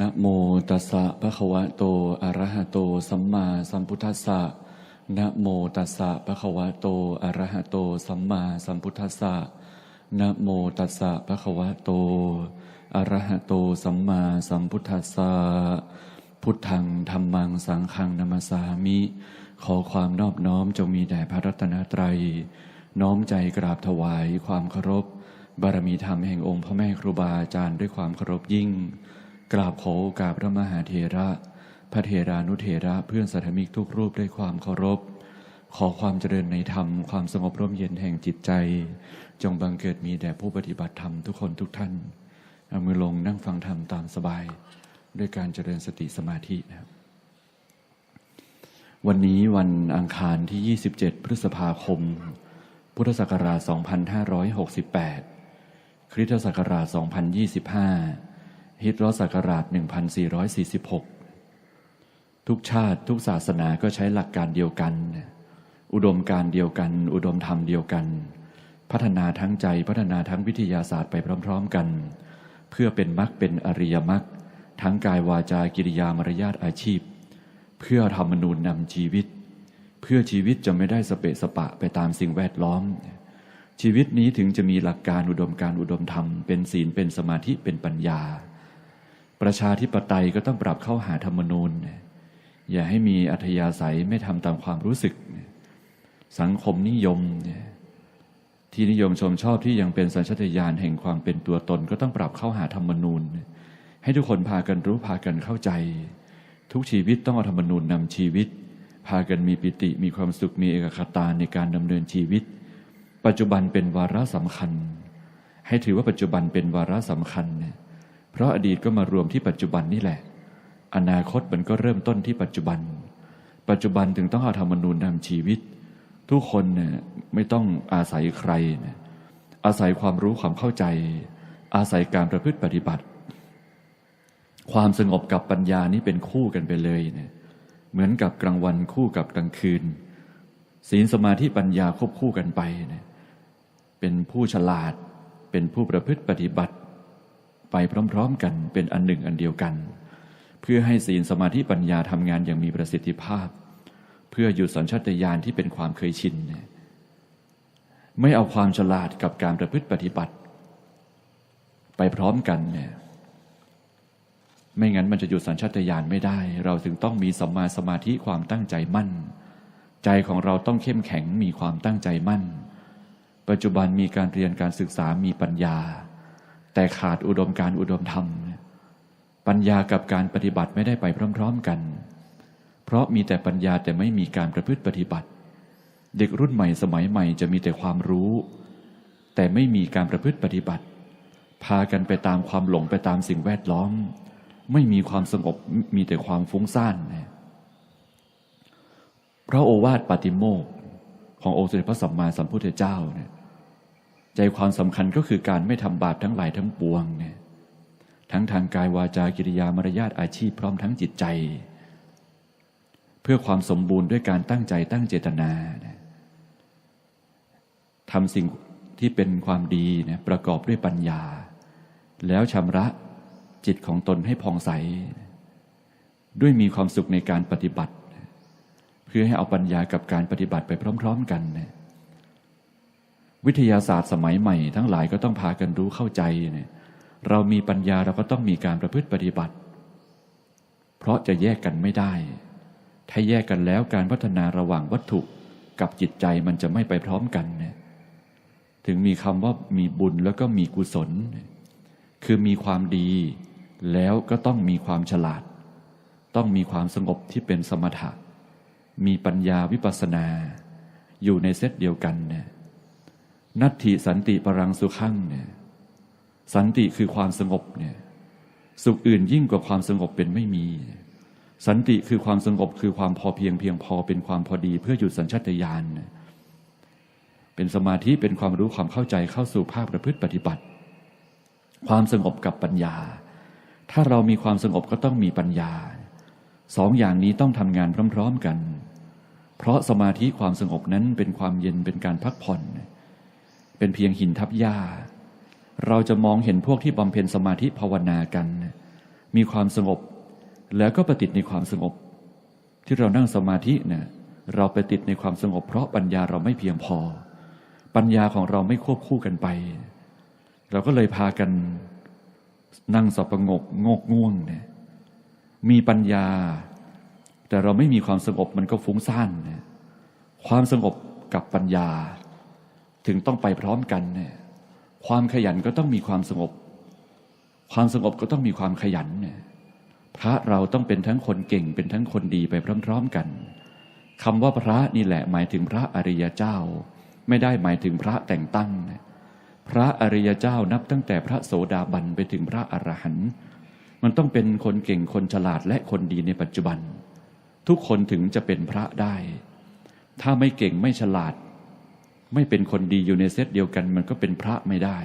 นะโมตัสสะภะคะวะโต อะระหะโต สัมมาสัมพุทธัสสะนะโมตัสสะภะคะวะโต อะระหะโต สัมมาสัมพุทธัสสะนะโมตัสสะภะคะวะโต อะระหะโต สัมมาสัมพุทธัสสะพุทธังธรรมังสังฆังนามาสามิ ขอความนอบน้อมจงมีแด่พระรัตนตรัย น้อมใจกราบถวายความเคารพ บารมีธรรมแห่งองค์พระแม่ครูบาอาจารย์ด้วยความเคารพยิ่ง กราบขอโอกาสพระมหาเถระ พระเถรานุเถระเพื่อนสัทธมิกทุกรูปด้วยความเคารพ ขอความเจริญในธรรมความสงบร่มเย็นแห่งจิตใจ จงบังเกิดมีแด่ผู้ปฏิบัติธรรมทุกคนทุกท่าน เอามือลงนั่งฟังธรรมตามสบาย ด้วยการเจริญสติสมาธินะครับวันนี้วันอังคารที่ 27 พฤษภาคม พุทธศักราช 2568 คริสตศักราช 2025 ฮิตรศักราช 1446 ทุกชาติทุกศาสนาก็ใช้หลักการเดียวกัน อุดมการเดียวกัน อุดมธรรมเดียวกัน พัฒนาทั้งใจพัฒนาทั้งวิทยาศาสตร์ไปพร้อม ๆ กัน เพื่อเป็นมรรคเป็นอริยมรรคทั้งกายวาจากิริยามารยาทอาชีพ เพื่อธรรมนูญนำชีวิต เพื่อชีวิตจะไม่ได้สเปะสปะไปตามสิ่งแวดล้อม ชีวิตนี้ถึงจะมีหลักการอุดมการอุดมธรรม เป็นศีลเป็นสมาธิเป็นปัญญา ประชาธิปไตยก็ต้องปรับเข้าหาธรรมนูญ อย่าให้มีอัธยาศัยไม่ทำตามความรู้สึก สังคมนิยม ที่นิยมชมชอบที่ยังเป็นสัญชาตญาณแห่งความเป็นตัวตน ก็ต้องปรับเข้าหาธรรมนูญ ให้ทุกคนพากันรู้พากันเข้าใจ ทุกชีวิตต้องเอาธรรมนูญนำชีวิต พากันมีปิติมีความสุขมีเอกคตาในการดำเนินชีวิต ปัจจุบันเป็นวาระสำคัญ ให้ถือว่าปัจจุบันเป็นวาระสำคัญเนี่ย เพราะอดีตก็มารวมที่ปัจจุบันนี่แหละ อนาคตมันก็เริ่มต้นที่ปัจจุบัน ปัจจุบันถึงต้องเอาธรรมนูญนำชีวิต ทุกคนเนี่ยไม่ต้องอาศัยใครอาศัยความรู้ความเข้าใจ อาศัยการประพฤติปฏิบัติ ความสงบกับปัญญานี้เป็นคู่กันไปเลยเนี่ยเหมือนกับกลางวันคู่กับกลางคืน ศีลสมาธิปัญญาควบคู่กันไปเนี่ยเป็นผู้ฉลาดเป็นผู้ประพฤติปฏิบัติ ไปพร้อมๆกันเป็นอันหนึ่งอันเดียวกัน เพื่อให้ศีลสมาธิปัญญาทำงานอย่างมีประสิทธิภาพ เพื่อหยุดสัญชาตญาณที่เป็นความเคยชินเนี่ยไม่เอาความฉลาดกับการประพฤติปฏิบัติ ไปพร้อมกันเนี่ยไม่งั้นมันจะหยุดสัญชาตญาณไม่ได้ เราถึงต้องมีสัมมาสมาธิความตั้งใจมั่น ใจของเราต้องเข้มแข็งมีความตั้งใจมั่น ปัจจุบันมีการเรียนการศึกษามีปัญญา แต่ขาดอุดมการอุดมธรรม ปัญญากับการปฏิบัติไม่ได้ไปพร้อม ๆกัน เพราะมีแต่ปัญญาแต่ไม่มีการประพฤติปฏิบัติ เด็กรุ่นใหม่สมัยใหม่จะมีแต่ความรู้ แต่ไม่มีการประพฤติปฏิบัติ พากันไปตามความหลงไปตามสิ่งแวดล้อม ไม่มีความสงบมีแต่ความฟุ้งซ่านนะพระโอวาทปาติโมกข์ขององค์สมเด็จพระสัมมาสัมพุทธเจ้าเนี่ย ใจความสำคัญก็คือการไม่ทำบาปทั้งหลายทั้งปวงเนี่ยทั้งทางกายวาจากิริยามารยาทอาชีพพร้อมทั้งจิตใจ เพื่อความสมบูรณ์ด้วยการตั้งใจตั้งเจตนาทำสิ่งที่เป็นความดีนะประกอบด้วยปัญญา แล้วชำระจิตของตนให้ผ่องใส ด้วยมีความสุขในการปฏิบัติ เพื่อให้เอาปัญญากับการปฏิบัติไปพร้อม ๆ กันนะ วิทยาศาสตร์สมัยใหม่ ทั้งหลายก็ต้องพากันรู้เข้าใจเนี่ยเรามีปัญญาเราก็ต้องมีการประพฤติปฏิบัติ เพราะจะแยกกันไม่ได้ ถ้าแยกกันแล้วการพัฒนาระหว่างวัตถุกับจิตใจมันจะไม่ไปพร้อมกันเนี่ยถึงมีคำว่ามีบุญแล้วก็มีกุศล คือมีความดีแล้วก็ต้องมีความฉลาด ต้องมีความสงบที่เป็นสมถะ มีปัญญาวิปัสสนา อยู่ในเซตเดียวกันเนี่ย นัตถิสันติปรังสุขังเนี่ยสันติคือความสงบเนี่ยสุขอื่นยิ่งกว่าความสงบเป็นไม่มี สันติคือความสงบคือความพอเพียงเพียงพอเป็นความพอดี เพื่อหยุดสัญชาตญาณเป็นสมาธิเป็นความรู้ความเข้าใจเข้าสู่ภาคประพฤติปฏิบัติ ความสงบกับปัญญา ถ้าเรามีความสงบก็ต้องมีปัญญาสองอย่างนี้ต้องทำงานพร้อม ๆกัน เพราะสมาธิความสงบนั้นเป็นความเย็นเป็นการพักผ่อนเเป็นเพียงหินทับหญ้า เราจะมองเห็นพวกที่บำเพ็ญสมาธิภาวนากัน มีความสงบ แล้วก็ประติดในความสงบ ที่เรานั่งสมาธิเนี่ยเราไปติดในความสงบ เพราะปัญญาเราไม่เพียงพอ ปัญญาของเราไม่ควบคู่กันไป เราก็เลยพากันนั่งสบประงกงกง่วงเนี่ยมีปัญญา แต่เราไม่มีความสงบมันก็ฟุ้งซ่านเนี่ยความสงบกับปัญญา ถึงต้องไปพร้อมกันเนี่ยความขยันก็ต้องมีความสงบ ความสงบก็ต้องมีความขยันเนี่ยพระเราต้องเป็นทั้งคนเก่งเป็นทั้งคนดีไปพร้อมๆกันคำว่าพระนี่แหละหมายถึงพระอริยเจ้า ไม่ได้หมายถึงพระแต่งตั้ง พระอริยเจ้านับตั้งแต่พระโสดาบันไปถึงพระอรหันต์มันต้องเป็นคนเก่งคนฉลาดและคนดีในปัจจุบัน ทุกคนถึงจะเป็นพระได้ ถ้าไม่เก่งไม่ฉลาด ไม่เป็นคนดีอยู่ในเซตเดียวกัน มันก็เป็นพระไม่ได้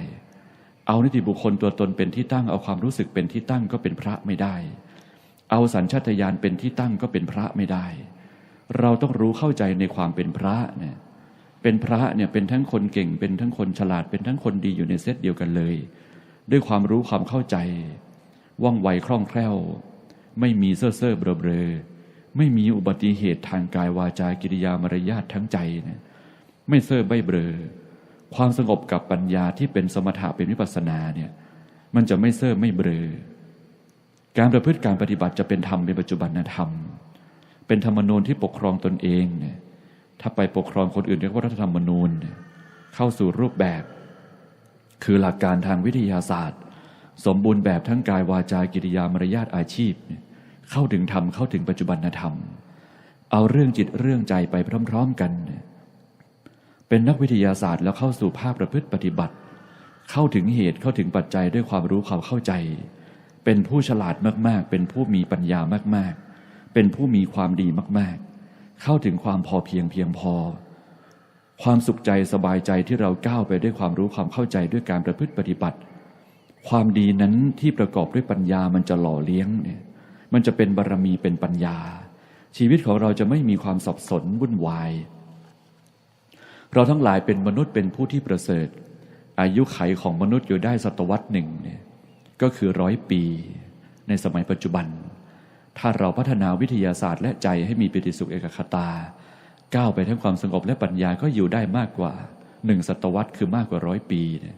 เอานิติบุคคลตัวตนเป็นที่ตั้ง เอาความรู้สึกเป็นที่ตั้งก็เป็นพระไม่ได้ เอาสัญชาตญาณเป็นที่ตั้งก็เป็นพระไม่ได้ เราต้องรู้เข้าใจในความเป็นพระเนี่ยเป็นพระเนี่ยเป็นทั้งคนเก่งเป็นทั้งคนฉลาดเป็นทั้งคนดีอยู่ในเซตเดียวกันเลย ด้วยความรู้ความเข้าใจ ว่องไวคล่องแคล่ว ไม่มีเซ่อเซ่อเบลอเบลอไม่มีอุบัติเหตุทางกายวาจากิริยามารยาททั้งใจเนี่ย ไม่เซ่อใบเบลอความสงบกับปัญญาที่เป็นสมถะเป็นวิปัสสนาเนี่ยมันจะไม่เซ่อไม่เบลอการประพฤติการปฏิบัติจะเป็นธรรมเป็นปัจจุบันธรรม เป็นธรรมนูญที่ปกครองตนเองเนี่ยถ้าไปปกครองคนอื่นเรียกว่ารัฐธรรมนูญเนี่ยเข้าสู่รูปแบบ คือหลักการทางวิทยาศาสตร์ สมบูรณ์แบบทั้งกายวาจากิริยามารยาทอาชีพเนี่ยเข้าถึงธรรมเข้าถึงปัจจุบันธรรม เอาเรื่องจิตเรื่องใจไปพร้อมๆกันเนี่ย เป็นนักวิทยาศาสตร์แล้วเข้าสู่ภาพประพฤติปฏิบัติ เข้าถึงเหตุเข้าถึงปัจจัยด้วยความรู้ความเข้าใจ เป็นผู้ฉลาดมากๆ เป็นผู้มีปัญญามากๆ เป็นผู้มีความดีมากๆ เข้าถึงความพอเพียงเพียงพอ ความสุขใจสบายใจที่เราก้าวไปด้วยความรู้ความเข้าใจด้วยการประพฤติปฏิบัติ ความดีนั้นที่ประกอบด้วยปัญญามันจะหล่อเลี้ยงเนี่ยมันจะเป็นบารรมีเป็นปัญญา ชีวิตของเราจะไม่มีความสับสนวุ่นวาย เราทั้งหลายเป็นมนุษย์เป็นผู้ที่ประเสริฐ อายุไขของมนุษย์อยู่ได้ศตวรรษหนึ่งเนี่ยก็คือร้อยปี ในสมัยปัจจุบัน ถ้าเราพัฒนาวิทยาศาสตร์และใจให้มีปิติสุขเอกคตา ก้าวไปทั้งความสงบและปัญญาก็อยู่ได้มากกว่าหนึ่งศตวรรษคือมากกว่าร้อยปีเนี่ย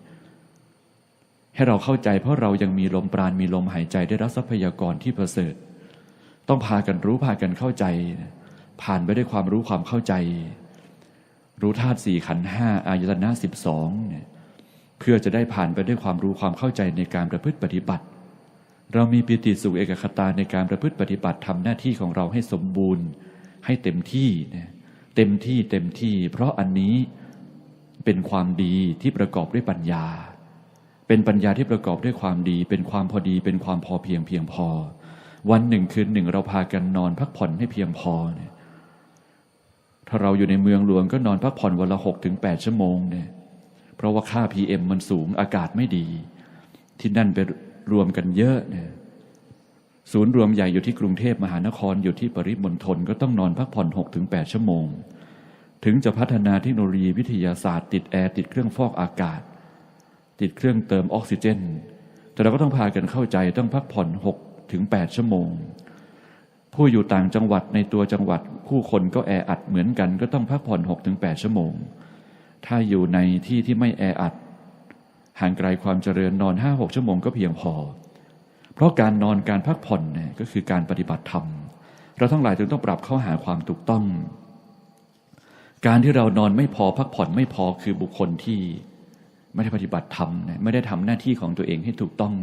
ให้เราเข้าใจเพราะเรายังมีลมปราณมีลมหายใจได้รับทรัพยากรที่ประเสริฐ ต้องพากันรู้พากันเข้าใจ ผ่านไปด้วยความรู้ความเข้าใจ รู้ธาตุสี่ขันธ์ห้าอายตนะสิบสองเนี่ยเพื่อจะได้ผ่านไปด้วยความรู้ความเข้าใจในการประพฤติปฏิบัติ เรามีปิติสุขเอกคตาในการประพฤติปฏิบัติทำหน้าที่ของเราให้สมบูรณ์ ให้เต็มที่เนี่ยเต็มที่เต็มที่ เพราะอันนี้เป็นความดีที่ประกอบด้วยปัญญา เป็นปัญญาที่ประกอบด้วยความดี เป็นความพอดี เป็นความพอเพียงเพียงพอ วันหนึ่งคืนหนึ่งเราพากันนอนพักผ่อนให้เพียงพอเนี่ย ถ้าเราอยู่ในเมืองหลวงก็นอนพักผ่อนวันละหกถึงแปดชั่วโมงเนี่ยเพราะว่าค่า PM มันสูงอากาศไม่ดี ที่นั่นไปรวมกันเยอะเนี่ยศูนย์รวมใหญ่อยู่ที่กรุงเทพมหานครอยู่ที่ปริมณฑลก็ต้องนอนพักผ่อน6-8ถึงแปดชั่วโมง ถึงจะพัฒนาเทคโนโลยีวิทยาศาสตร์ ติดแอร์ติดเครื่องฟอกอากาศ ติดเครื่องเติมออกซิเจน แต่เราก็ต้องพากันเข้าใจต้องพักผ่อน6ถึง8ชั่วโมง ผู้อยู่ต่างจังหวัดในตัวจังหวัดผู้คนก็แออัดเหมือนกัน ก็ต้องพักผ่อน6ถึง8ชั่วโมง ถ้าอยู่ในที่ที่ไม่แออัด ห่างไกลความเจริญนอนห้าหกชั่วโมงก็เพียงพอ เพราะการนอนการพักผ่อนเนี่ยก็คือการปฏิบัติธรรม เราทั้งหลายจึงต้องปรับเข้าหาความถูกต้อง การที่เรานอนไม่พอพักผ่อนไม่พอคือบุคคลที่ไม่ได้ปฏิบัติธรรมไม่ได้ทำหน้าที่ของตัวเองให้ถูกต้อง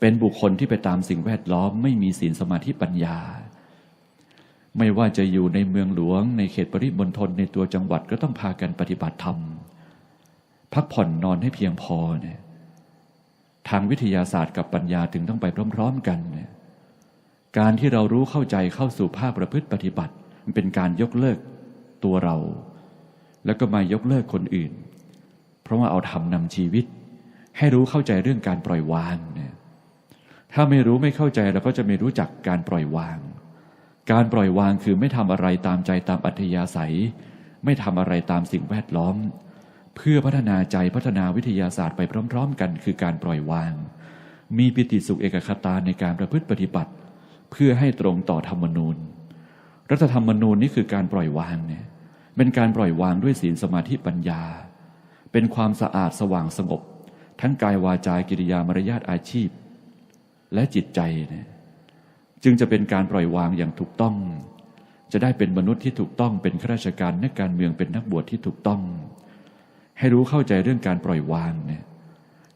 เป็นบุคคลที่ไปตามสิ่งแวดล้อมไม่มีศีลสมาธิปัญญา ไม่ว่าจะอยู่ในเมืองหลวง ในเขตปริมณฑลในตัวจังหวัดก็ต้องพากันปฏิบัติธรรม พักผ่อนนอนให้เพียงพอเนี่ยทางวิทยาศาสตร์กับปัญญาถึงต้องไปพร้อมๆกันเนี่ยการที่เรารู้เข้าใจเข้าสู่ภาคประพฤติปฏิบัติ มันเป็นการยกเลิกตัวเรา แล้วก็มายกเลิกคนอื่น เพราะว่าเอาธรรมนำชีวิต ให้รู้เข้าใจเรื่องการปล่อยวางเนี่ยถ้าไม่รู้ไม่เข้าใจเราก็จะไม่รู้จักการปล่อยวาง การปล่อยวางคือไม่ทำอะไรตามใจตามอัธยาศัย ไม่ทำอะไรตามสิ่งแวดล้อม เพื่อพัฒนาใจพัฒนาวิทยาศาสตร์ไปพร้อม ๆ กัน คือการปล่อยวาง มีปิติสุขเอกคตาในการประพฤติปฏิบัติ เพื่อให้ตรงต่อธรรมนูญ รัฐธรรมนูญนี่คือการปล่อยวางเนี่ยเป็นการปล่อยวางด้วยศีลสมาธิปัญญา เป็นความสะอาดสว่างสงบ ทั้งกายวาจากิริยามารยาทอาชีพ และจิตใจเนี่ย จึงจะเป็นการปล่อยวางอย่างถูกต้อง จะได้เป็นมนุษย์ที่ถูกต้องเป็นข้าราชการนักการเมืองเป็นนักบวชที่ถูกต้อง ให้รู้เข้าใจเรื่องการปล่อยวางเนี่ย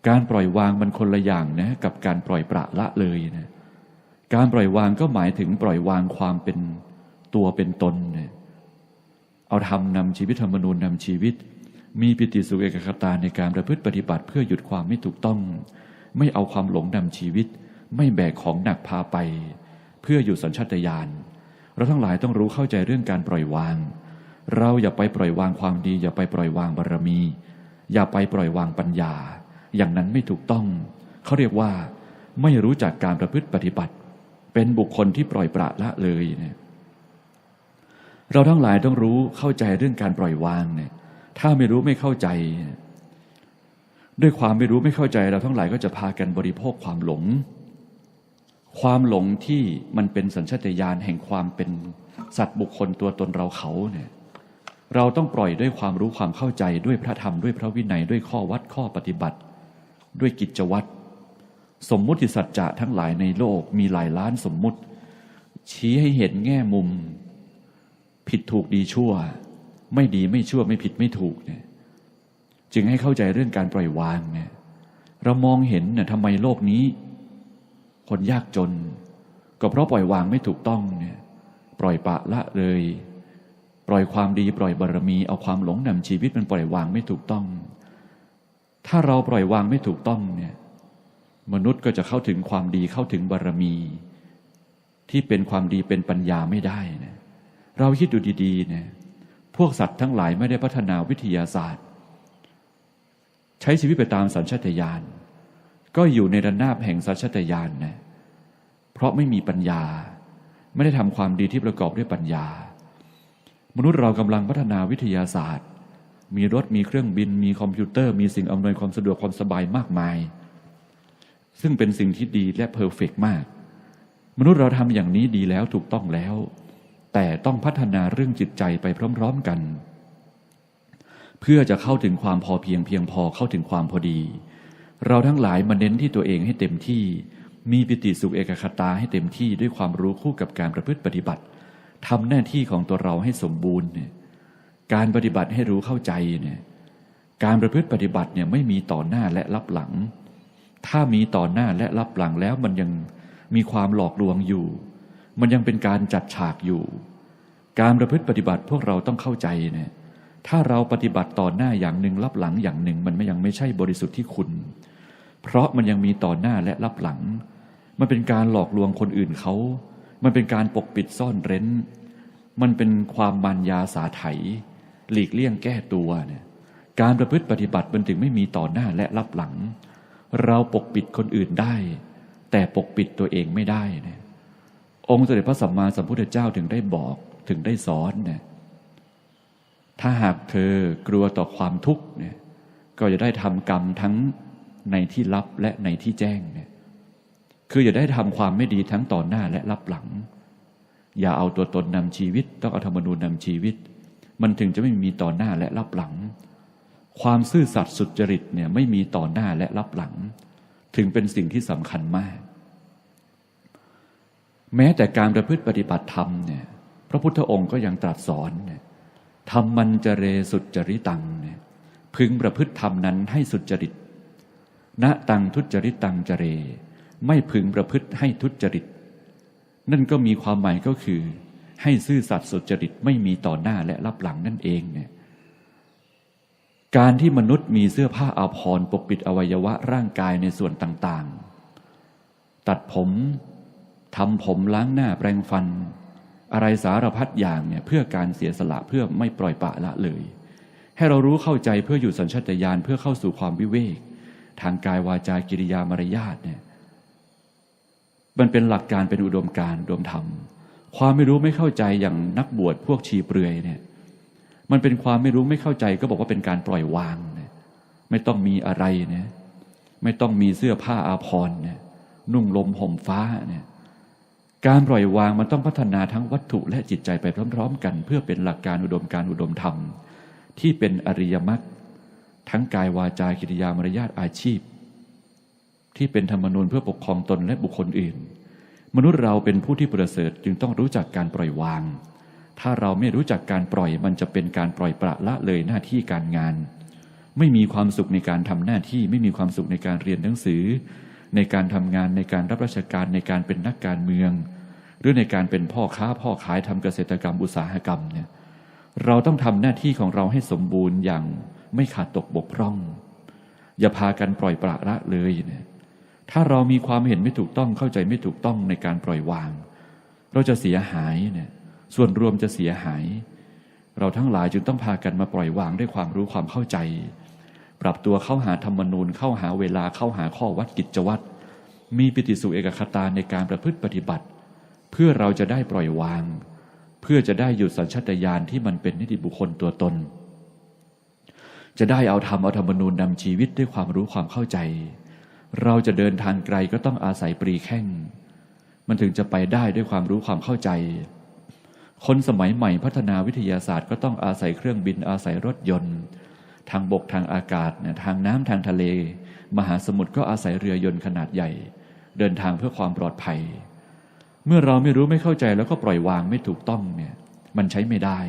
การปล่อยวางมันคนละอย่างนะกับการปล่อยประละเลยนะการปล่อยวางก็หมายถึงปล่อยวางความเป็นตัวเป็นตนเนี่ยเอาธรรมนำชีวิตธรรมนูญนำชีวิต มีปิติสุขเอกคตาในการประพฤติปฏิบัติเพื่อหยุดความไม่ถูกต้อง ไม่เอาความหลงนำชีวิต ไม่แบกของหนักพาไป เพื่ออยู่สัญชาตญาณเราทั้งหลายต้องรู้เข้าใจเรื่องการปล่อยวาง เราอย่าไปปล่อยวางความดี อย่าไปปล่อยวางบารมี อย่าไปปล่อยวางปัญญา อย่างนั้นไม่ถูกต้อง เขาเรียกว่า ไม่รู้จักการประพฤติปฏิบัติ เป็นบุคคลที่ปล่อยปละละเลยเนี่ยเราทั้งหลายต้องรู้เข้าใจเรื่องการปล่อยวางเนี่ยถ้าไม่รู้ไม่เข้าใจ ด้วยความไม่รู้ไม่เข้าใจเราทั้งหลายก็จะพากันบริโภคความหลง ความหลงที่มันเป็นสัญชาตญาณแห่งความเป็นสัตว์บุคคลตัวตนเราเขาเนี่ยเราต้องปล่อยด้วยความรู้ความเข้าใจด้วยพระธรรมด้วยพระวินัยด้วยข้อวัดข้อปฏิบัติ ด้วยกิจวัตรสมมุติสัจจะทั้งหลายในโลกมีหลายล้านสมมุติ ชี้ให้เห็นแง่มุม ผิดถูกดีชั่ว ไม่ดีไม่ชั่วไม่ผิดไม่ถูกเนี่ยจึงให้เข้าใจเรื่องการปล่อยวางเนี่ยเรามองเห็นเนี่ยทำไมโลกนี้ คนยากจน ก็เพราะปล่อยวางไม่ถูกต้องเนี่ยปล่อยปะละเลย ปล่อยความดีปล่อยบารมี เอาความหลงนำชีวิตมันปล่อยวางไม่ถูกต้อง ถ้าเราปล่อยวางไม่ถูกต้องเนี่ยมนุษย์ก็จะเข้าถึงความดีเข้าถึงบารมี ที่เป็นความดีเป็นปัญญาไม่ได้นะเราคิดดูดีๆเนี่ยพวกสัตว์ทั้งหลายไม่ได้พัฒนาวิทยาศาสตร์ ใช้ชีวิตไปตามสัญชาตญาณ ก็อยู่ในระนาบแห่งสัญชาตญาณนะ เพราะไม่มีปัญญา ไม่ได้ทำความดีที่ประกอบด้วยปัญญา มนุษย์เรากำลังพัฒนาวิทยาศาสตร์ มีรถมีเครื่องบิน มีคอมพิวเตอร์ มีสิ่งอำนวยความสะดวกความสบายมากมาย ซึ่งเป็นสิ่งที่ดีและเพอร์เฟกมาก มนุษย์เราทำอย่างนี้ดีแล้วถูกต้องแล้ว แต่ต้องพัฒนาเรื่องจิตใจไปพร้อม ๆกัน เพื่อจะเข้าถึงความพอเพียงเพียงพอเข้าถึงความพอดี เราทั้งหลายมาเน้นที่ตัวเองให้เต็มที่ มีปิติสุขเอกคตาให้เต็มที่ด้วยความรู้คู่กับการประพฤติปฏิบัติทำหน้าที่ของตัวเราให้สมบูรณ์เนี่ยการปฏิบัติให้รู้เข้าใจเนี่ยการประพฤติปฏิบัติเนี่ยไม่มีต่อหน้าและรับหลัง ถ้ามีต่อหน้าและรับหลังแล้วมันยังมีความหลอกลวงอยู่ มันยังเป็นการจัดฉากอยู่ การประพฤติปฏิบัติพวกเราต้องเข้าใจเนี่ยถ้าเราปฏิบัติต่อหน้าอย่างหนึ่งรับหลังอย่างหนึ่ง มันไม่ยังไม่ใช่บริสุทธิ์ที่คุณ เพราะมันยังมีต่อหน้าและรับหลัง มันเป็นการหลอกลวงคนอื่นเขา มันเป็นการปกปิดซ่อนเร้น มันเป็นความมันยาสาไถ หลีกเลี่ยงแก้ตัวเนี่ยการประพฤติปฏิบัติมันถึงไม่มีต่อหน้าและรับหลัง เราปกปิดคนอื่นได้ แต่ปกปิดตัวเองไม่ได้เนี่ยองค์สมเด็จพระสัมมาสัมพุทธเจ้าถึงได้บอกถึงได้สอนเนี่ยถ้าหากเธอกลัวต่อความทุกข์เนี่ยก็จะได้ทำกรรมทั้ง ในที่ลับและในที่แจ้งเนี่ยคืออย่าได้ทำความไม่ดีทั้งต่อหน้าและรับหลัง อย่าเอาตัวตนนำชีวิต ต้องเอาธรรมนูญนำชีวิต มันถึงจะไม่มีต่อหน้าและรับหลัง ความซื่อสัตย์สุจริตเนี่ยไม่มีต่อหน้าและรับหลัง ถึงเป็นสิ่งที่สำคัญมาก แม้แต่การประพฤติปฏิบัติธรรมเนี่ยพระพุทธองค์ก็ยังตรัสสอนเนี่ยทำมันจเรสุจริตังเนี่ยพึงประพฤติธรรมนั้นให้สุจริต ณตังทุจริตตังจเร ไม่พึงประพฤติให้ทุจริต นั่นก็มีความหมายก็คือ ให้ซื่อสัตย์สุจริตไม่มีต่อหน้าและรับหลังนั่นเองเนี่ยการที่มนุษย์มีเสื้อผ้าอาภรณ์ปกปิดอวัยวะร่างกายในส่วนต่างๆ ตัดผมทำผมล้างหน้าแปรงฟัน อะไรสารพัดอย่างเนี่ยเพื่อการเสียสละเพื่อไม่ปล่อยปะละเลย ให้เรารู้เข้าใจเพื่ออยู่สัญชาตญาณเพื่อเข้าสู่ความวิเวก ทางกายวาจากิริยามารยาทเนี่ยมันเป็นหลักการเป็นอุดมการอุดมธรรม ความไม่รู้ไม่เข้าใจอย่างนักบวชพวกชีเปลือยเนี่ยมันเป็นความไม่รู้ไม่เข้าใจก็บอกว่าเป็นการปล่อยวางเนี่ยไม่ต้องมีอะไรเนี่ยไม่ต้องมีเสื้อผ้าอาภรณ์เนี่ยนุ่งลมห่มฟ้าเนี่ยการปล่อยวางมันต้องพัฒนาทั้งวัตถุและจิตใจไปพร้อม ๆ กัน เพื่อเป็นหลักการอุดมการอุดมธรรม ที่เป็นอริยมรรค ทั้งกายวาจากิริยามารยาทอาชีพ ที่เป็นธรรมนูญเพื่อปกครองตนและบุคคลอื่น มนุษย์เราเป็นผู้ที่ประเสริฐจึงต้องรู้จักการปล่อยวาง ถ้าเราไม่รู้จักการปล่อยมันจะเป็นการปล่อยปละละเลยหน้าที่การงาน ไม่มีความสุขในการทำหน้าที่ไม่มีความสุขในการเรียนหนังสือ ในการทำงานในการรับราชการในการเป็นนักการเมือง หรือในการเป็นพ่อค้าพ่อขายทำเกษตรกรรมอุตสาหกรรมเนี่ยเราต้องทำหน้าที่ของเราให้สมบูรณ์อย่าง ไม่ขาดตกบกพร่อง อย่าพากันปล่อยปละละเลยเนี่ยถ้าเรามีความเห็นไม่ถูกต้องเข้าใจไม่ถูกต้องในการปล่อยวาง เราจะเสียหายเนี่ยส่วนรวมจะเสียหาย เราทั้งหลายจึงต้องพากันมาปล่อยวางด้วยความรู้ความเข้าใจ ปรับตัวเข้าหาธรรมนูญเข้าหาเวลาเข้าหาข้อวัดกิจวัตรมีปิติสุเอกคตาในการประพฤติปฏิบัติ เพื่อเราจะได้ปล่อยวาง เพื่อจะได้หยุดสัญชตาตญาณที่มันเป็นนิติบุคคลตัวตน จะได้เอาธรรมเอาธรรมนูญนำชีวิตด้วยความรู้ความเข้าใจ เราจะเดินทางไกลก็ต้องอาศัยปรีแข้ง มันถึงจะไปได้ด้วยความรู้ความเข้าใจ คนสมัยใหม่พัฒนาวิทยาศาสตร์ก็ต้องอาศัยเครื่องบินอาศัยรถยนต์ ทางบกทางอากาศเนี่ยทางน้ำทางทะเล มหาสมุทรก็อาศัยเรือยนต์ขนาดใหญ่ เดินทางเพื่อความปลอดภัย เมื่อเราไม่รู้ไม่เข้าใจแล้วก็ปล่อยวางไม่ถูกต้องเนี่ยมันใช้ไม่ได้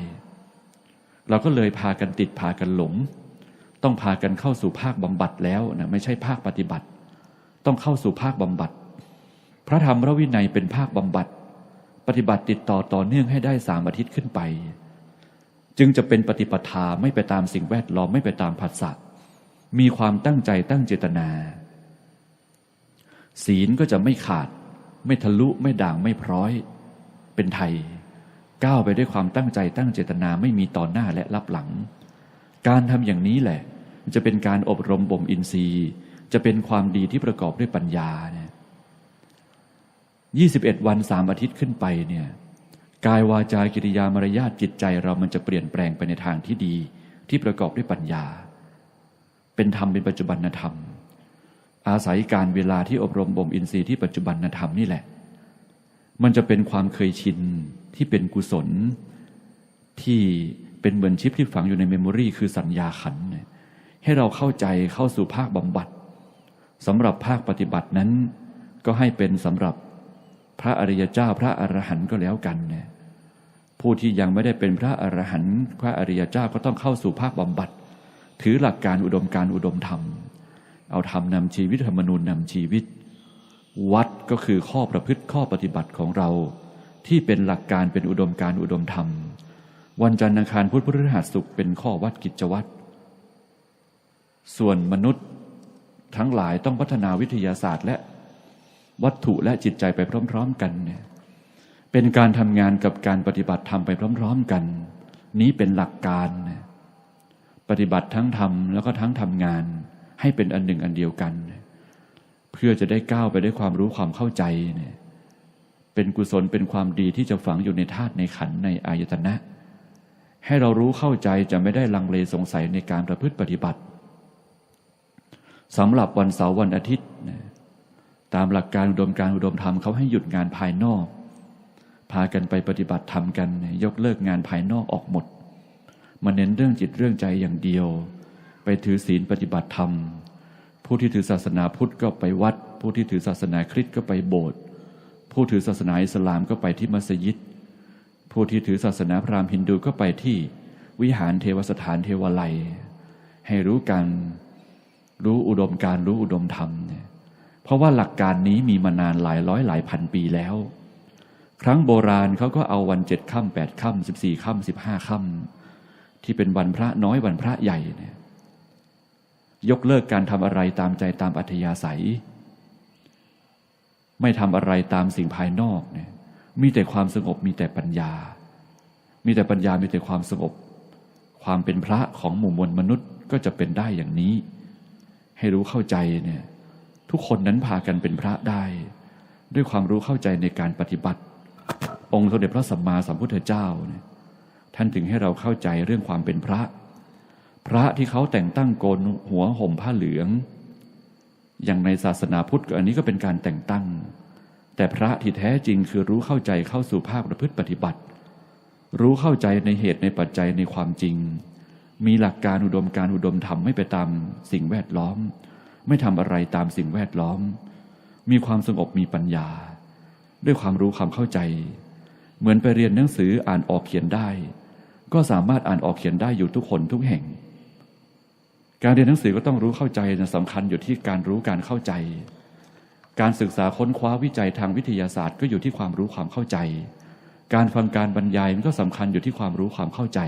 เราก็เลยพากันติดพากันหลง ต้องพากันเข้าสู่ภาคบำบัดแล้วนะไม่ใช่ภาคปฏิบัติ ต้องเข้าสู่ภาคบำบัด พระธรรมพระวินัยเป็นภาคบำบัด ปฏิบัติติดต่อต่อเนื่องให้ได้สามอาทิตย์ขึ้นไป จึงจะเป็นปฏิปทาไม่ไปตามสิ่งแวดล้อมไม่ไปตามผัสสะมีความตั้งใจตั้งเจตนา ศีลก็จะไม่ขาด ไม่ทะลุไม่ด่างไม่พร้อย เป็นไทย ก้าวไปด้วยความตั้งใจตั้งเจตนาไม่มีต่อหน้าและรับหลัง การทำอย่างนี้แหละ จะเป็นการอบรมบ่มอินทรีย์ จะเป็นความดีที่ประกอบด้วยปัญญาเนี่ยยี่สิบเอ็ดวันสามอาทิตย์ขึ้นไปเนี่ยกายวาจากิริยามารยาทจิตใจเรามันจะเปลี่ยนแปลงไปในทางที่ดี ที่ประกอบด้วยปัญญา เป็นธรรมเป็นปัจจุบันธรรม อาศัยการเวลาที่อบรมบ่มอินทรีย์ที่ปัจจุบันธรรมนี่แหละ มันจะเป็นความเคยชินที่เป็นกุศลที่เป็นเหมือนชิปที่ฝังอยู่ในเมมโมรีคือสัญญาขันเนี่ย ให้เราเข้าใจเข้าสู่ภาคบำบัดสำหรับภาคปฏิบัตินั้น ก็ให้เป็นสำหรับพระอริยเจ้าพระอรหันต์ก็แล้วกันเนี่ยผู้ที่ยังไม่ได้เป็นพระอรหันต์พระอริยเจ้าก็ต้องเข้าสู่ภาคบำบัดถือหลักการอุดมการอุดมธรรม เอาธรรมนำชีวิตธรรมนูญนำชีวิต วัดก็คือข้อประพฤติข้อปฏิบัติของเรา ที่เป็นหลักการเป็นอุดมการอุดมธรรม วันจันทร์อังคารพุธพฤหัสศุกร์เป็นข้อวัดกิจวัตร ส่วนมนุษย์ทั้งหลายต้องพัฒนาวิทยาศาสตร์ และวัตถุและจิตใจไปพร้อม ๆ กันเนี่ยเป็นการทำงานกับการปฏิบัติธรรมไปพร้อม ๆ กัน นี้เป็นหลักการ ปฏิบัติทั้งทำแล้วก็ทั้งทำงาน ให้เป็นอันหนึ่งอันเดียวกัน เพื่อจะได้ก้าวไปได้วยความรู้ความเข้าใจเนี่ยเป็นกุศลเป็นความดีที่จะฝังอยู่ในธาตุในขันในอายตนะ ให้เรารู้เข้าใจจะไม่ได้ลังเลสงสัยในการประพฤติปฏิบัติ สำหรับวันเสาร์วันอาทิตย์นะตามหลักการอุดมการอุดมธรรมเขาให้หยุดงานภายนอก พากันไปปฏิบัติธรรมกัน ยกเลิกงานภายนอกออกหมดมาเน้นเรื่องจิตเรื่องใจอย่างเดียว ไปถือศีลปฏิบัติธรรม ผู้ที่ถือศาสนาพุทธก็ไปวัด ผู้ที่ถือศาสนาคริสต์ก็ไปโบสถ์ผู้ถือศาสนาอิสลามก็ไปที่มัสยิด ผู้ที่ถือศาสนาพราหมณ์ฮินดูก็ไปที่วิหารเทวสถานเทวไลให้รู้กัน รู้อุดมการรู้อุดมธรรมเนี่ยเพราะว่าหลักการนี้มีมานานหลายร้อยหลายพันปีแล้ว ครั้งโบราณเขาก็เอาวันเจ็ดค่ำแปดค่ำสิบสี่ค่ำสิบห้าค่ำที่เป็นวันพระน้อยวันพระใหญ่เนี่ยยกเลิกการทำอะไรตามใจตามอัธยาศัย ไม่ทำอะไรตามสิ่งภายนอกเนี่ยมีแต่ความสงบมีแต่ปัญญา มีแต่ปัญญามีแต่ความสงบ ความเป็นพระของหมู่มวลมนุษย์ก็จะเป็นได้อย่างนี้ ให้รู้เข้าใจเนี่ย ทุกคนนั้นพากันเป็นพระได้ ด้วยความรู้เข้าใจในการปฏิบัติ องค์สมเด็จพระสัมมาสัมพุทธเจ้าเนี่ยท่านถึงให้เราเข้าใจเรื่องความเป็นพระ พระที่เขาแต่งตั้งโกนหัวห่มผ้าเหลือง อย่างในศาสนาพุทธอันนี้ก็เป็นการแต่งตั้ง แต่พระที่แท้จริงคือรู้เข้าใจเข้าสู่ภาคประพฤติปฏิบัติ รู้เข้าใจในเหตุในปัจจัยในความจริง มีหลักการอุดมการอุดมธรรมไม่ไปตามสิ่งแวดล้อม ไม่ทำอะไรตามสิ่งแวดล้อม มีความสงบมีปัญญา ด้วยความรู้ความเข้าใจ เหมือนไปเรียนหนังสืออ่านออกเขียนได้ ก็สามารถอ่านออกเขียนได้อยู่ทุกคนทุกแห่ง การเรียนหนังสือก็ต้องรู้เข้าใจนะสำคัญอยู่ที่การรู้การเข้าใจ การศึกษาค้นคว้าวิจัยทางวิทยาศาสตร์ ก็อยู่ที่ความรู้ความเข้าใจ การฟังการบรรยายมันก็สำคัญอยู่ที่ความรู้ความเข้าใจ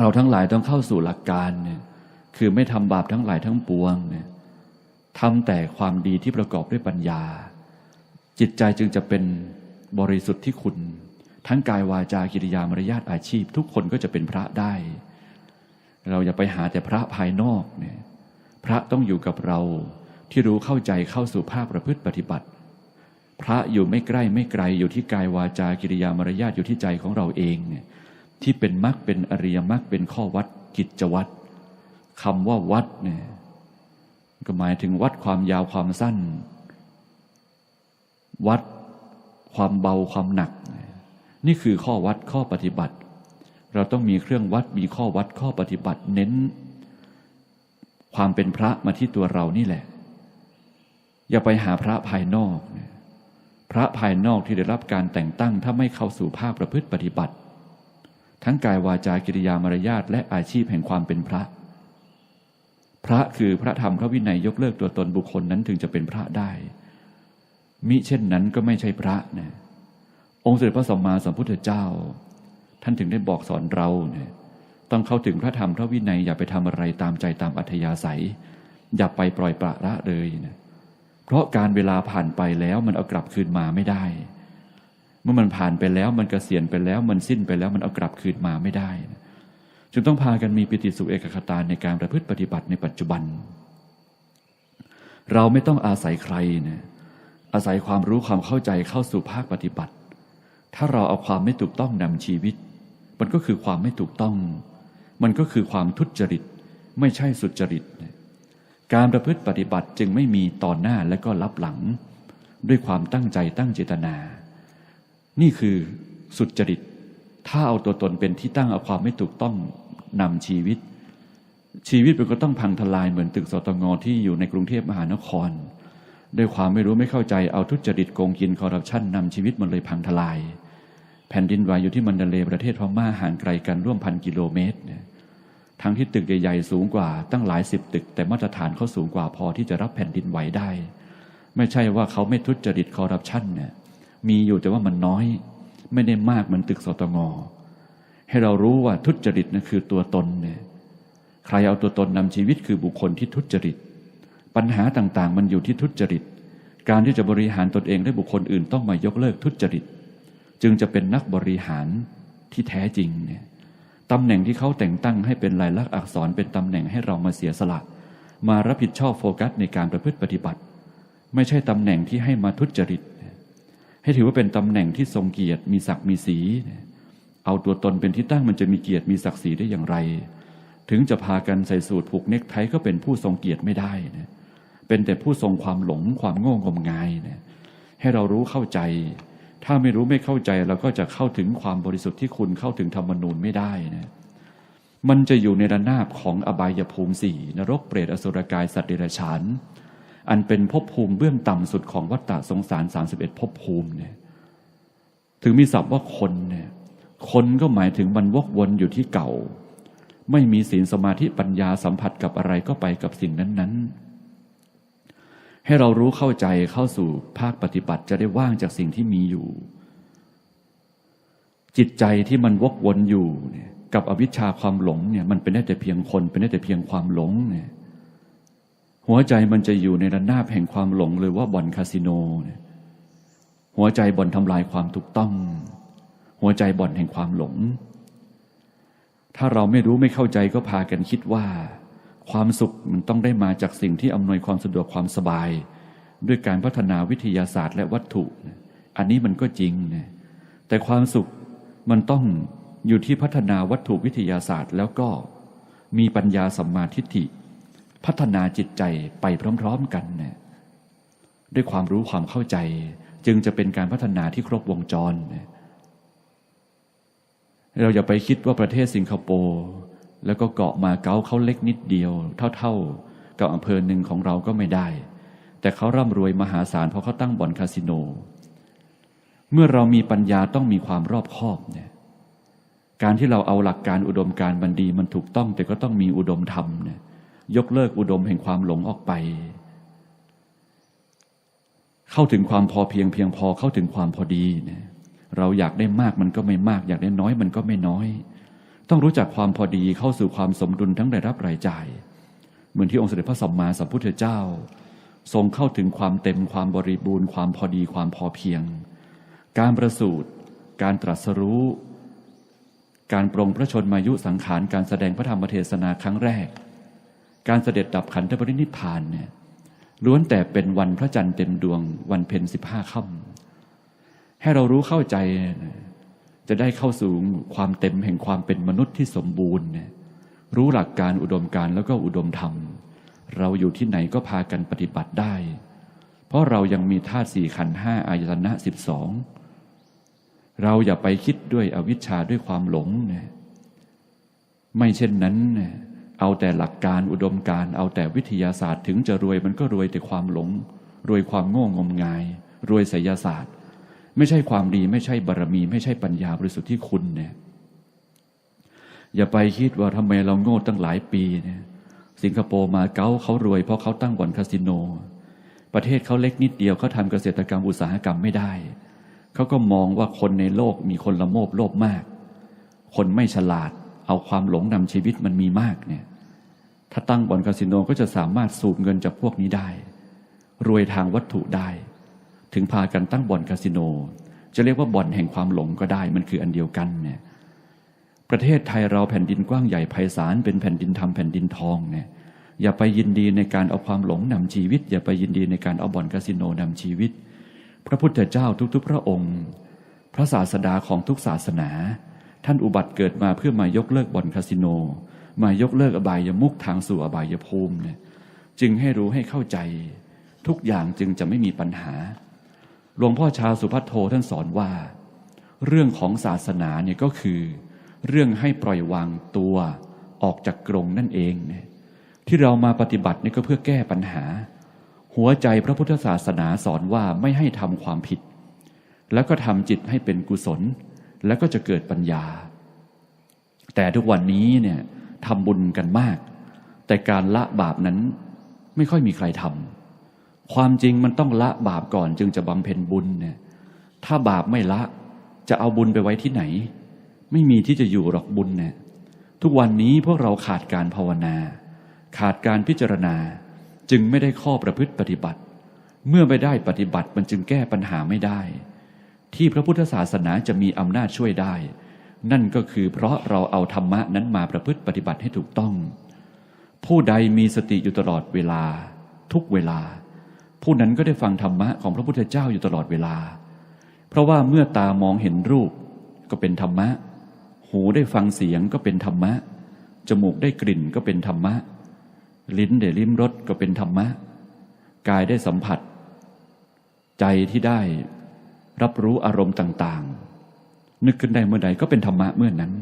เราทั้งหลายต้องเข้าสู่หลักการเนี่ยคือไม่ทำบาปทั้งหลายทั้งปวงเนี่ยทำแต่ความดีที่ประกอบด้วยปัญญา จิตใจจึงจะเป็นบริสุทธิ์ที่คุณ ทั้งกายวาจากิริยามารยาทอาชีพ ทุกคนก็จะเป็นพระได้ เราอย่าไปหาแต่พระภายนอกเนี่ยพระต้องอยู่กับเราที่รู้เข้าใจเข้าสู่ภาคประพฤติปฏิบัติ พระอยู่ไม่ใกล้ไม่ไกลอยู่ที่กายวาจากิริยามารยาทอยู่ที่ใจของเราเองเนี่ย ที่เป็นมรรคเป็นอริยมรรคเป็นข้อวัดกิจวัดคำว่าวัดเนี่ยก็หมายถึงวัดความยาวความสั้น วัดความเบาความหนัก นี่คือข้อวัดข้อปฏิบัติ เราต้องมีเครื่องวัดมีข้อวัดข้อปฏิบัติเน้น ความเป็นพระมาที่ตัวเรานี่แหละ อย่าไปหาพระภายนอก พระภายนอกที่ได้รับการแต่งตั้งถ้าไม่เข้าสู่ภาคประพฤติปฏิบัติ ทั้งกายวาจากิริยามารยาทและอาชีพแห่งความเป็นพระ พระคือพระธรรมพระวินัยยกเลิกตัวตนบุคคลนั้นถึงจะเป็นพระได้ มิเช่นนั้นก็ไม่ใช่พระนะองค์เสด็จพระสัมมาสัมพุทธเจ้า ท่านถึงได้บอกสอนเราเนี่ยต้องเข้าถึงพระธรรมพระวินัยอย่าไปทำอะไรตามใจตามอัธยาศัย อย่าไปปล่อยปละละเลยนะเพราะการเวลาผ่านไปแล้วมันเอากลับคืนมาไม่ได้ มื่อมันผ่านไปแล้วมันกเกษียณไปแล้วมันสิ้นไปแล้วมันเอากลับคืนมาไม่ได้นะจึงต้องพากันมีปิติสุเอกคตาในการประพฤติปฏิบัติในปัจจุบัน เราไม่ต้องอาศัยใครนะอาศัยความรู้ความเข้าใจเข้าสู่ภาคปฏิบัติ ถ้าเราเอาความไม่ถูกต้องนำชีวิต มันก็คือความไม่ถูกต้อง มันก็คือความทุจริต ไม่ใช่สุจริต การประพฤติปฏิบัติจึงไม่มีตอนหน้าและก็รับหลัง ด้วยความตั้งใจตั้งเจตนา นี่คือสุจริต ถ้าเอาตัวตนเป็นที่ตั้งเอาความไม่ถูกต้องนำชีวิต ชีวิตมันก็ต้องพังทลายเหมือนตึกสตงที่อยู่ในกรุงเทพมหานคร ด้วยความไม่รู้ไม่เข้าใจเอาทุจริตโกงกินคอร์รัปชันนำชีวิตมันเลยพังทลาย แผ่นดินไหวอยู่ที่มันดาเลประเทศพม่าห่างไกลกันร่วมพันกิโลเมตรเนี่ยทั้งที่ตึกใหญ่ ๆ สูงกว่าตั้งหลายสิบตึก แต่มาตรฐานเขาสูงกว่าพอที่จะรับแผ่นดินไหวได้ ไม่ใช่ว่าเขาไม่ทุจริตคอร์รัปชันเนี่ย มีอยู่แต่ว่ามันน้อย ไม่ได้มากเหมือนตึกสตงให้เรารู้ว่าทุจริตนั่นคือตัวตนเนี่ยใครเอาตัวตนนำชีวิตคือบุคคลที่ทุจริต ปัญหาต่างๆ มันอยู่ที่ทุจริต การที่จะบริหารตนเองและบุคคลอื่นต้องมายกเลิกทุจริต จึงจะเป็นนักบริหารที่แท้จริงเนี่ยตำแหน่งที่เขาแต่งตั้งให้เป็นลายลักษณ์อักษรเป็นตำแหน่งให้เรามาเสียสละ มารับผิดชอบโฟกัสในการประพฤติปฏิบัติ ไม่ใช่ตำแหน่งที่ให้มาทุจริต ให้ถือว่าเป็นตำแหน่งที่ทรงเกียรติมีศักดิ์มีสีเอาตัวตนเป็นที่ตั้งมันจะมีเกียรติมีศักดิ์ศรีได้อย่างไร ถึงจะพากันใส่สูตรผูกเนคไทก็เป็นผู้ทรงเกียรติไม่ได้นะเป็นแต่ผู้ทรงความหลงความโง่งมงายนะให้เรารู้เข้าใจ ถ้าไม่รู้ไม่เข้าใจเราก็จะเข้าถึงความบริสุทธิ์ที่คุณเข้าถึงธรรมนูญไม่ได้นะมันจะอยู่ในระนาบของอบายภูมิสี่นรกเปรตอสุรกายสัตว์เดรัจฉาน อันเป็นภพภูมิเบื้องต่ำสุดของวัฏฏะสงสาร 31ภพภูมิเนี่ยถึงมีศัพท์ว่าคนเนี่ยคนก็หมายถึงมันวกวนอยู่ที่เก่า ไม่มีศีลสมาธิปัญญาสัมผัสกับอะไรก็ไปกับสิ่งนั้น ๆ ให้เรารู้เข้าใจเข้าสู่ภาคปฏิบัติจะได้ว่างจากสิ่งที่มีอยู่ จิตใจที่มันวกวนอยู่เนี่ยกับอวิชชาความหลงเนี่ยมันเป็นได้แต่เพียงคน เป็นได้แต่เพียงความหลงเนี่ย หัวใจมันจะอยู่ในระนาบแห่งความหลงเลยว่าบ่อนคาสิโนเนี่ยหัวใจบ่อนทำลายความถูกต้อง หัวใจบ่อนแห่งความหลง ถ้าเราไม่รู้ไม่เข้าใจก็พากันคิดว่า ความสุขมันต้องได้มาจากสิ่งที่อำนวยความสะดวกความสบาย ด้วยการพัฒนาวิทยาศาสตร์และวัตถุ อันนี้มันก็จริงนะแต่ความสุขมันต้องอยู่ที่พัฒนาวัตถุวิทยาศาสตร์ แล้วก็มีปัญญาสัมมาทิฏฐิ พัฒนาจิตใจไปพร้อมๆกันเนี่ยด้วยความรู้ความเข้าใจ จึงจะเป็นการพัฒนาที่ครบวงจรเนี่ยเราอย่าไปคิดว่าประเทศสิงคโปร์แล้วก็เกาะมาเก๊าเขาเล็กนิดเดียว เท่าๆ กับอำเภอหนึ่งของเราก็ไม่ได้ แต่เขาร่ำรวยมหาศาลเพราะเขาตั้งบ่อนคาสิโน เมื่อเรามีปัญญาต้องมีความรอบคอบเนี่ยการที่เราเอาหลักการอุดมการมันดีมันถูกต้องแต่ก็ต้องมีอุดมธรรมเนี่ย ยกเลิกอุดมแห่งความหลงออกไป เข้าถึงความพอเพียงเพียงพอเข้าถึงความพอดีเนี่ยเราอยากได้มากมันก็ไม่มาก อยากได้น้อยมันก็ไม่น้อย ต้องรู้จักความพอดีเข้าสู่ความสมดุลทั้งรายรับรายจ่าย เหมือนที่องค์เสด็จพระสัมมาสัมพุทธเจ้า ทรงเข้าถึงความเต็มความบริบูรณ์ ความพอดีความพอเพียง การประสูติการตรัสรู้ การปรงพระชนมายุสังขารการแสดงพระธรรมเทศนาครั้งแรก การเสด็จดับขันธปรินิพพานเนี่ยล้วนแต่เป็นวันพระจันทร์เต็มดวงวันเพ็ญสิบห้าค่ำให้เรารู้เข้าใจ จะได้เข้าสู่ความเต็มแห่งความเป็นมนุษย์ที่สมบูรณ์เนี่ยรู้หลักการอุดมการแล้วก็อุดมธรรม เราอยู่ที่ไหนก็พากันปฏิบัติได้ เพราะเรายังมีธาตุสี่ขันธห้าอายตนะสิบสองเราอย่าไปคิดด้วยอวิชชาด้วยความหลงเนี่ยไม่เช่นนั้นเนี่ย เอาแต่หลักการอุดมการ เอาแต่วิทยาศาสตร์ ถึงจะรวยมันก็รวยแต่ความหลง รวยความโง่งมงาย รวยไสยศาสตร์ ไม่ใช่ความดีไม่ใช่บารมี ไม่ใช่ปัญญาบริสุทธิ์ที่คุณเนี่ยอย่าไปคิดว่าทำไมเราโง่ตั้งหลายปีเนี่ยสิงคโปร์มาเก๊าเขารวยเพราะเขาตั้งบ่อนคาสิโน ประเทศเขาเล็กนิดเดียวเขาทำเกษตรกรรมอุตสาหกรรมไม่ได้ เขาก็มองว่าคนในโลกมีคนละโมบโลภมาก คนไม่ฉลาด เอาความหลงนำชีวิตมันมีมากเนี่ยถ้าตั้งบ่อนคาสิโนก็จะสามารถสูบเงินจากพวกนี้ได้ รวยทางวัตถุได้ ถึงพากันตั้งบ่อนคาสิโน จะเรียกว่าบ่อนแห่งความหลงก็ได้มันคืออันเดียวกันเนี่ยประเทศไทยเราแผ่นดินกว้างใหญ่ไพศาลเป็นแผ่นดินธรรมแผ่นดินทองเนี่ยอย่าไปยินดีในการเอาความหลงนำชีวิต อย่าไปยินดีในการเอาบ่อนคาสิโนนำชีวิต พระพุทธเจ้าทุกๆ พระองค์ พระศาสดาของทุกศาสนา ท่านอุบัติเกิดมาเพื่อมายกเลิกบ่อนคาสิโน มายกเลิกอบายมุกทางสู่อบายภูมิเนี่ยจึงให้รู้ให้เข้าใจ ทุกอย่างจึงจะไม่มีปัญหา หลวงพ่อชาสุพัทโทท่านสอนว่า เรื่องของศาสนาเนี่ยก็คือ เรื่องให้ปล่อยวางตัวออกจากกรงนั่นเองเนี่ยที่เรามาปฏิบัตินี่ก็เพื่อแก้ปัญหา หัวใจพระพุทธศาสนาสอนว่าไม่ให้ทำความผิด แล้วก็ทำจิตให้เป็นกุศล แล้วก็จะเกิดปัญญา แต่ทุกวันนี้เนี่ยทำบุญกันมาก แต่การละบาปนั้นไม่ค่อยมีใครทำความจริงมันต้องละบาปก่อนจึงจะบำเพ็ญบุญเนี่ยถ้าบาปไม่ละจะเอาบุญไปไว้ที่ไหน ไม่มีที่จะอยู่หรอกบุญเนี่ยทุกวันนี้พวกเราขาดการภาวนา ขาดการพิจารณาจึงไม่ได้ข้อประพฤติปฏิบัติ เมื่อไม่ได้ปฏิบัติมันจึงแก้ปัญหาไม่ได้ ที่พระพุทธศาสนาจะมีอำนาจช่วยได้ นั่นก็คือเพราะเราเอาธรรมะนั้นมาประพฤติปฏิบัติให้ถูกต้อง ผู้ใดมีสติอยู่ตลอดเวลา ทุกเวลา ผู้นั้นก็ได้ฟังธรรมะของพระพุทธเจ้าอยู่ตลอดเวลา เพราะว่าเมื่อตามองเห็นรูป ก็เป็นธรรมะ หูได้ฟังเสียงก็เป็นธรรมะ จมูกได้กลิ่นก็เป็นธรรมะ ลิ้นได้ลิ้มรสก็เป็นธรรมะ กายได้สัมผัส ใจที่ได้ รับรู้อารมณ์ต่างๆ นึกขึ้นได้เมื่อใดก็เป็นธรรมะเมื่อนั้น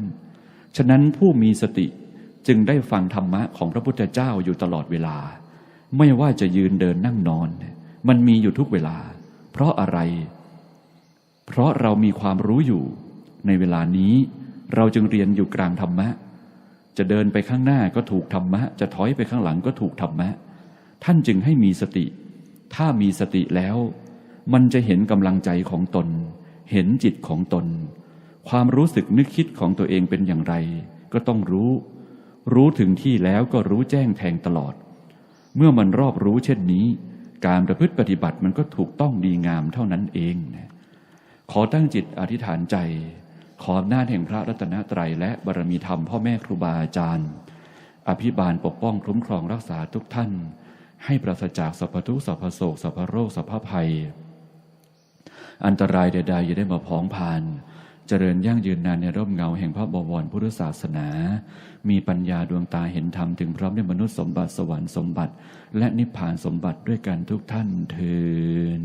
ฉะนั้นผู้มีสติจึงได้ฟังธรรมะของพระพุทธเจ้าอยู่ตลอดเวลา ไม่ว่าจะยืนเดินนั่งนอน มันมีอยู่ทุกเวลา เพราะอะไร เพราะเรามีความรู้อยู่ ในเวลานี้เราจึงเรียนอยู่กลางธรรมะ จะเดินไปข้างหน้าก็ถูกธรรมะ จะถอยไปข้างหลังก็ถูกธรรมะ ท่านจึงให้มีสติ ถ้ามีสติแล้ว มันจะเห็นกำลังใจของตน เห็นจิตของตน ความรู้สึกนึกคิดของตัวเองเป็นอย่างไร ก็ต้องรู้ รู้ถึงที่แล้วก็รู้แจ้งแทงตลอด เมื่อมันรอบรู้เช่นนี้ การประพฤติปฏิบัติมันก็ถูกต้องดีงามเท่านั้นเองนะขอตั้งจิตอธิษฐานใจ ขออำนาจแห่งพระรัตนตรัยและบารมีธรรมพ่อแม่ครูบาอาจารย์ อภิบาลปกป้องคุ้มครองรักษาทุกท่าน ให้ปราศจากสัพพทุสัพพโศกสัพพโรคสัพพภัย อันตรายใดๆอย่าได้มาพ้องผ่านเจริญยั่งยืนนานในร่มเงาแห่งพระบวรพุทธศาสนา มีปัญญาดวงตาเห็นธรรมถึงพร้อมด้วยมนุษย์สมบัติสวรรค์สมบัติ และนิพพานสมบัติด้วยกันทุกท่านเทิน